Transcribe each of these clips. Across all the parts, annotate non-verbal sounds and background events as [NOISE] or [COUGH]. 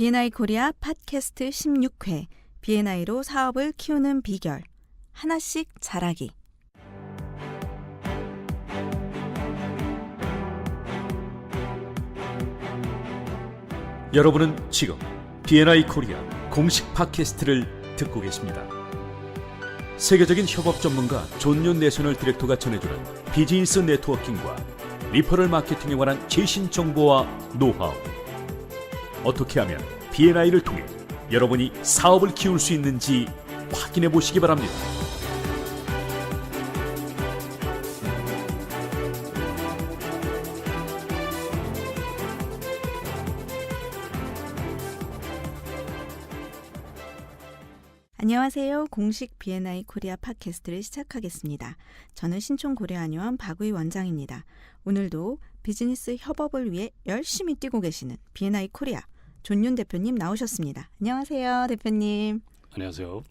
B&I 코리아 팟캐스트 16회 B&I로 사업을 키우는 비결 하나씩 잘하기 여러분은 지금 B&I 코리아 공식 팟캐스트를 듣고 계십니다. 세계적인 협업 전문가 존윤 내셔널 디렉터가 전해주는 비즈니스 네트워킹과 리퍼럴 마케팅에 관한 최신 정보와 노하우. 어떻게 하면 B&I를 통해 여러분이 사업을 키울 수 있는지 확인해 보시기 바랍니다. 안녕하세요. 공식 B&I 코리아 팟캐스트를 시작하겠습니다. 저는 신촌 고려한의원 박의 원장입니다. 오늘도 비즈니스 협업을 위해 열심히 뛰고 계시는 B&I 코리아 존윤 대표님 나오셨습니다. 안녕하세요, 대표님. 안녕하세요.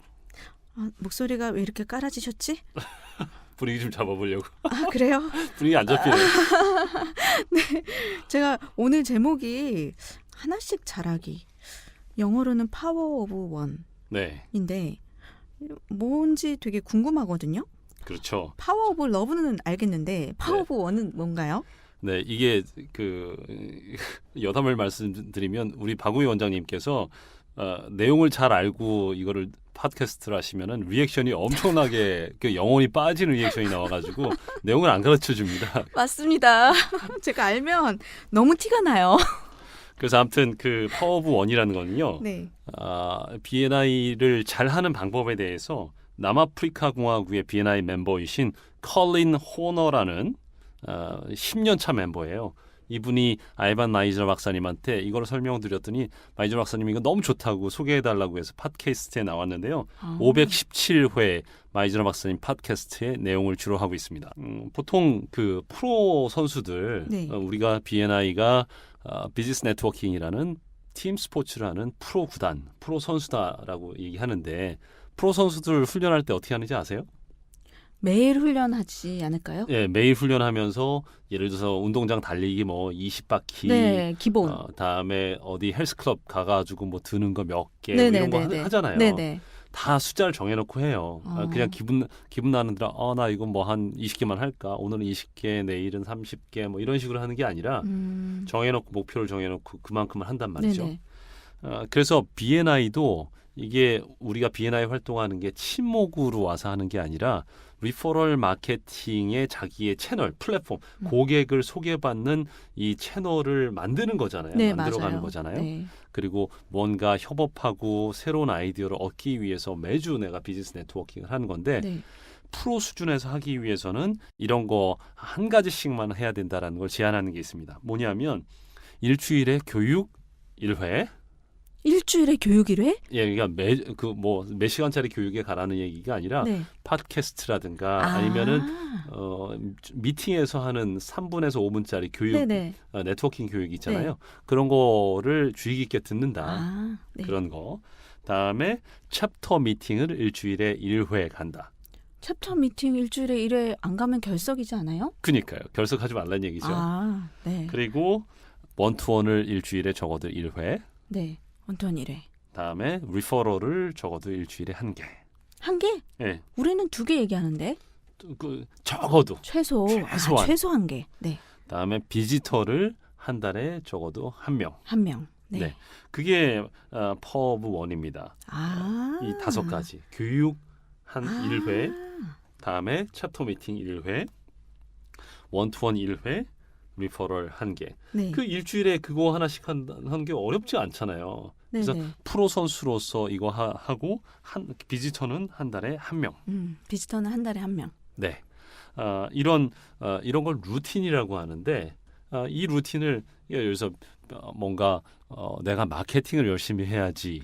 아, 목소리가 왜 이렇게 깔아지셨지? [LAUGHS] 분위기 좀 잡아보려고. 아, 그래요? [LAUGHS] 분위기 안 잡히네. [LAUGHS] 제가 오늘 제목이 하나씩 잘하기. 영어로는 파워 오브 원인데 네, 뭔지 되게 궁금하거든요. 그렇죠. 파워 오브 러브는 알겠는데 파워 네. 오브 원은 뭔가요? 네, 이게 그 [LAUGHS] 여담을 말씀드리면 우리 박우희 원장님께서 어, 내용을 잘 알고 이거를 팟캐스트를 하시면은 리액션이 엄청나게 [LAUGHS] 그 영혼이 빠지는 리액션이 나와가지고 내용을 안 가르쳐 줍니다. [LAUGHS] 맞습니다. 제가 알면 너무 티가 나요. 그래서 아무튼 그 파워 오브 원이라는 거는요. 네. 아, B&I를 잘 하는 방법에 대해서 남아프리카 공화국의 B&I 멤버이신 컬린 호너라는 어, 10년 차 멤버예요. 이분이 아이반 마이저 박사님한테 이걸 설명드렸더니 마이저 박사님이 이거 너무 좋다고 소개해달라고 해서 팟캐스트에 나왔는데요. 아. 517회 마이저 박사님 팟캐스트의 내용을 주로 하고 있습니다. 음, 보통 그 프로 선수들 네. 어, 우리가 B&I가 어, 비즈니스 네트워킹이라는 팀 스포츠를 하는 프로 구단, 프로 선수다라고 얘기하는데 프로 선수들 훈련할 때 어떻게 하는지 아세요? 매일 훈련하지 않을까요? 예, 매일 훈련하면서 예를 들어서 운동장 달리기 뭐 20바퀴 네, 기본. 어, 다음에 어디 헬스클럽 가가지고 뭐 드는 거 몇개 네네, 이런 거 하- 네네. 하잖아요. 네네. 다 숫자를 정해놓고 해요. 아, 어. 그냥 기분 기분 나는 대로 어나 이거 뭐한 20개만 할까 오늘은 20개 내일은 30개 뭐 이런 식으로 하는 게 아니라 음. 정해놓고 목표를 정해놓고 그만큼을 한단 말이죠. 네네. 어, 그래서 B&I도 이게 우리가 B&I 활동하는 게 친목으로 와서 하는 게 아니라 리퍼럴 마케팅의 자기의 채널 플랫폼 음. 고객을 소개받는 이 채널을 만드는 거잖아요. 네, 만들어가는 맞아요. 거잖아요. 네. 그리고 뭔가 협업하고 새로운 아이디어를 얻기 위해서 매주 내가 비즈니스 네트워킹을 하는 건데 네. 프로 수준에서 하기 위해서는 이런 거 한 가지씩만 해야 된다라는 걸 제안하는 게 있습니다. 뭐냐면 일주일에 교육 1회 일주일에 교육 1회? 예, 그러니까 매그뭐몇 시간짜리 교육에 가라는 얘기가 아니라 네. 팟캐스트라든가 아, 니면은 어 미팅에서 하는 3분에서 5분짜리 교육 네네. 어, 네트워킹 교육 있잖아요. 그런 거를 주의 깊게 듣는다. 아, 네. 그런 거. 다음에 챕터 미팅을 일주일에 1회 간다. 챕터 미팅 일주일에 1회 안 가면 결석이지 않아요? 그니까요. 결석하지 말라는 얘기죠. 아, 네. 그리고 원투원을 일주일에 적어도 1회. 네. 원투원 1회. 다음에 리퍼럴을 적어도 일주일에 한 개. 한 개? 예. 우리는 두 개 얘기하는데 또그 적어도. 최소 최소한. 아, 최소 한 개. 네. 다음에 비지터를 한 달에 적어도 한 명. 한 명. 네. 네. 그게 어, 퍼브 원입니다. 아. 이 다섯 가지. 교육 한 아. 1회, 다음에 챕터 미팅 1회, 원투원 1회, 리퍼럴 한 개. 네. 그 일주일에 그거 하나씩 하는 게 어렵지 않잖아요. 네, 그래서 네. 프로 선수로서 이거 하, 하고 한 비지터는 한 달에 한 명. 음, 비지터는 한 달에 한 명. 네. 아, 이런 어, 이런 걸 루틴이라고 하는데 아, 이 루틴을 예를 들어서 어, 뭔가 어, 내가 마케팅을 열심히 해야지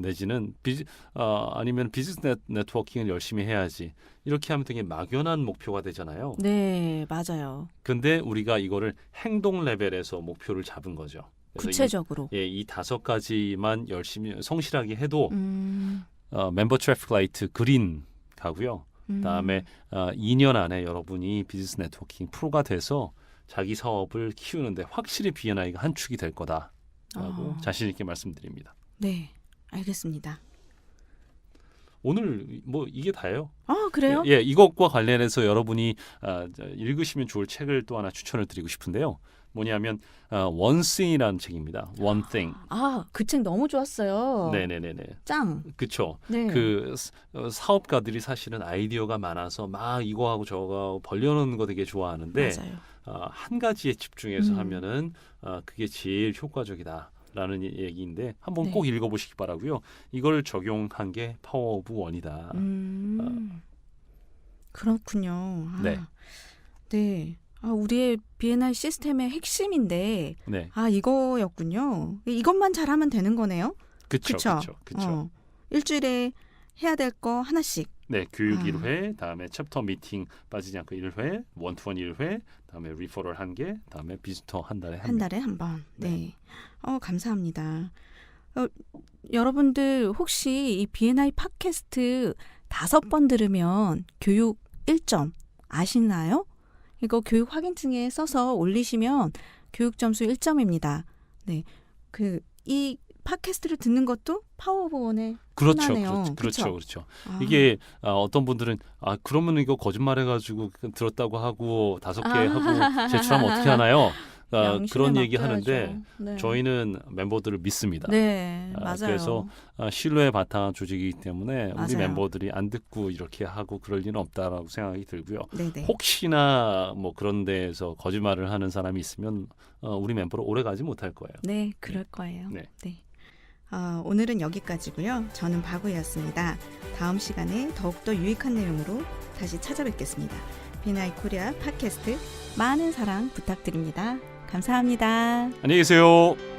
내지는 비즈 어, 아니면 비즈니스 넷, 네트워킹을 열심히 해야지 이렇게 하면 되게 막연한 목표가 되잖아요. 네, 맞아요. 근데 우리가 이거를 행동 레벨에서 목표를 잡은 거죠. 구체적으로. 이, 예, 이 다섯 가지만 열심히 성실하게 해도 음. 어, 멤버 트래픽 라이트 그린 가고요. 음. 다음에 어, 2년 안에 여러분이 비즈니스 네트워킹 프로가 돼서 자기 사업을 키우는데 확실히 B&I가 한 축이 될 거다. 라고 어. 자신 있게 말씀드립니다. 네, 알겠습니다. 오늘 뭐 이게 다예요. 아, 그래요? 예, 이것과 관련해서 여러분이 아, 저, 읽으시면 좋을 책을 또 하나 추천을 드리고 싶은데요. 뭐냐면 아, One Thing이라는 책입니다. One Thing. 아, 그 책 너무 좋았어요. 네네네네. 짱. 그쵸. 네. 그 스- 어, 사업가들이 사실은 아이디어가 많아서 막 이거 하고 저거 하고 벌려놓는 거 되게 좋아하는데 맞아요. 어, 한 가지에 집중해서 음. 하면은 어, 그게 제일 효과적이다. 라는 이- 얘기인데 한번 네. 꼭 읽어보시기 바라고요. 이걸 적용한 게 파워 오브 원이다. 음. 그렇군요. 아, 네. 네. 아, 우리의 B&I 시스템의 핵심인데 네, 아, 이거였군요. 이것만 잘하면 되는 거네요. 그쵸. 어, 일주일에 해야 될 거 하나씩. 네, 교육 아. 1회, 다음에 챕터 미팅 빠지지 않고 1회, 원투원 1회, 다음에 리퍼럴 1개, 다음에 비지터 한 달에 한한 명. 달에 한 번. 네. 네. 어, 감사합니다. 어, 여러분들 혹시 이 B&I 팟캐스트 다섯 번 들으면 교육 1점 아시나요? 이거 교육 확인증에 써서 올리시면 교육 점수 1점입니다. 네. 그 이 팟캐스트를 듣는 것도 파워 오브 원의 그렇죠, 하나네요. 그렇죠, 그렇죠? 그렇죠. 아, 이게 아, 어떤 분들은 아 그러면 이거 거짓말 해가지고 그 들었다고 하고 다섯 개 아. 하고 제출하면 어떻게 하나요? [LAUGHS] 아, 그런 얘기 맡겨야죠. 하는데 네. 저희는 멤버들을 믿습니다. 네, 아, 맞아요. 그래서 아, 신뢰에 바탕한 조직이기 때문에 우리 맞아요. 멤버들이 안 듣고 이렇게 하고 그럴 리는 없다라고 생각이 들고요. 네네. 혹시나 뭐 그런 데에서 거짓말을 하는 사람이 있으면 어, 우리 멤버로 오래 가지 못할 거예요. 네, 그럴 거예요. 네. 어, 오늘은 여기까지고요. 저는 바구였습니다. 다음 시간에 더욱더 유익한 내용으로 다시 찾아뵙겠습니다. 비나이 코리아 팟캐스트 많은 사랑 부탁드립니다. 감사합니다. 안녕히 계세요.